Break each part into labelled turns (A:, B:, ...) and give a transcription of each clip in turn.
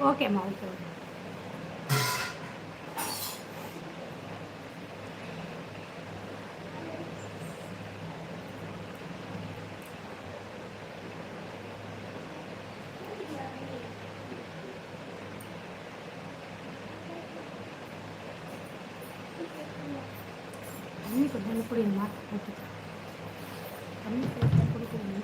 A: ஓகேம்மா okay okay தண்ணி கொஞ்சம் குடிங்கம்மா ஓகே தண்ணி கொஞ்சம் குடிக்கிறீங்க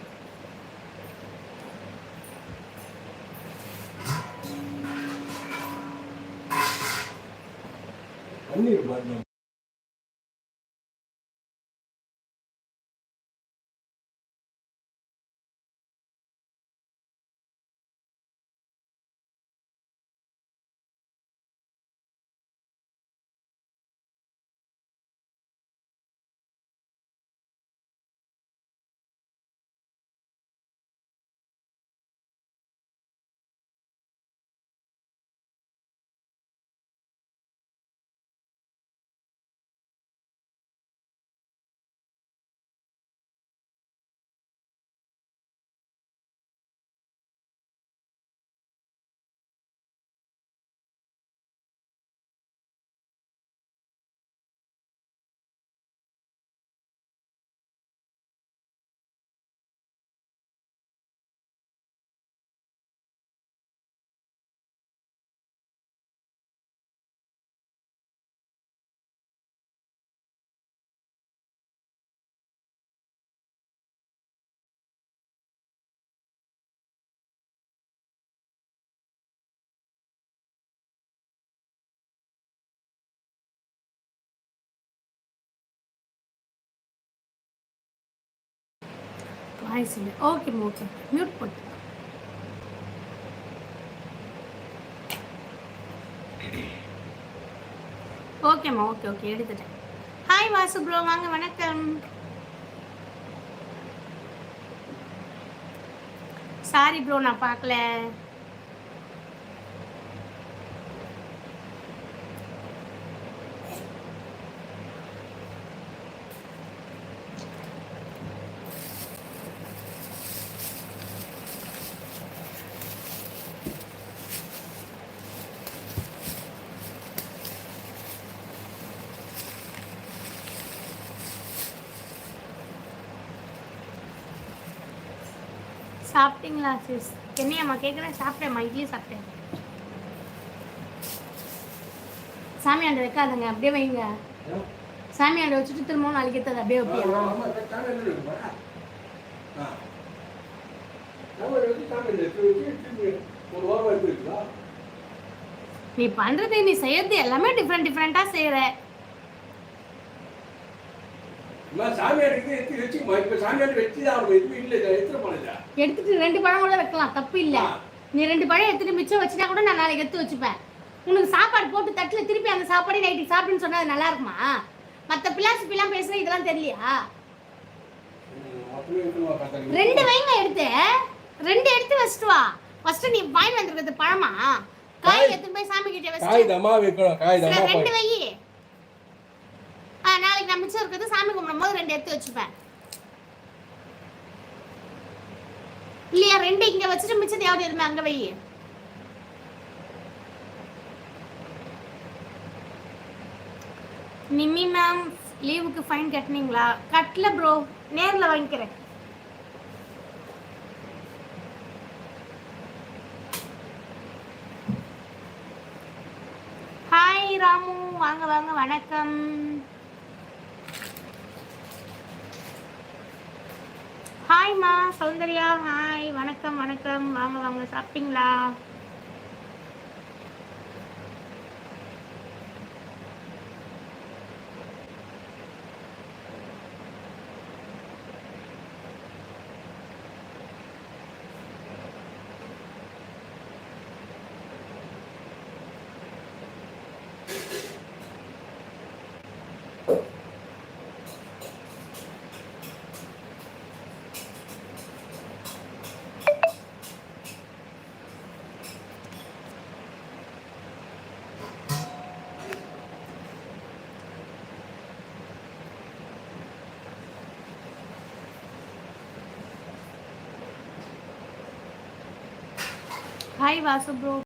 B: అన్ని
A: ஹாய் சொல்லு ஓகேம்மா ஓகே மியூட் போட்டு. ஓகேம்மா ஓகே ஓகே எடுத்துட்டேன். ஹாய் வாசு ப்ரோ வாங்க வணக்கம். சாரி ப்ரோ நான் பார்க்கல. சாப்பிட்டீங்களா சிஸ் என்னையம்மா கேட்குறேன் சாப்பிட்டேம்மா இட்லி சாப்பிட்டேன். சாமி ஆண்டை வைக்காதங்க அப்படியே வைங்க. சாமி ஆண்டை வச்சுட்டு திரும்பவும் நாளைக்கு எடுத்தது அப்படியே வைப்பியா நீ பண்றது நீ செய்யறது எல்லாமே டிஃப்ரெண்ட் டிஃப்ரெண்ட்டாக செய்கிற
B: அம்மா சாமியாருக்கு எடுத்து வச்சுக்கமா இப்போ சாமியார் வச்சு தான் அவங்க எதுவும் இல்லை. எடுத்துட போனதா
A: எடுத்துட்டு ரெண்டு பழம் கூட வைக்கலாம். தப்பு இல்லை. நீ ரெண்டு பழம் எடுத்துட்டு மிச்சம் வச்சுட்டா கூட நான் நாளைக்கு எடுத்து வச்சுப்பேன். உனக்கு சாப்பாடு போட்டு தட்டில் திருப்பி அந்த சாப்பாடு நைட்டுக்கு சாப்பிடுன்னு சொன்னா அது நல்லா இருக்குமா? மற்ற பிலாசபிலாம் பேசுற இதெல்லாம் தெரியலையா? ரெண்டு வைங்க எடுத்து. ரெண்டு எடுத்து வச்சுட்டு வா. ஃபர்ஸ்ட் நீ வாங்கி வந்திருக்கிறது பழமா? காய்
B: காய்.
A: எடுத்து போய் சாமி கிட்ட
B: காய்
A: வச்சுட்டு
B: தமா வைக்கணும். காய் தமா
A: ரெண்டு வை. நான் மிச்சம் இருக்கிறது சாமி கும்பிடும் போது ரெண்டு எடுத்து வச்சுப்பேன். இல்லையா? ரெண்டு இங்க வச்சுட்டு மிச்சத்தை யாவது எதுவுமே அங்க வை. நிம்மி மேம் லீவுக்கு ஃபைன் கட்டினீங்களா? கட்டல ப்ரோ நேர்ல வாங்கிக்கிறேன். ஹாய் ராமு வாங்க வாங்க வணக்கம். ஹாய்மா சௌந்தர்யா ஹாய் வணக்கம் வணக்கம். வாங்க வாங்க. சாப்பிட்டீங்களா? Hi Vasu bro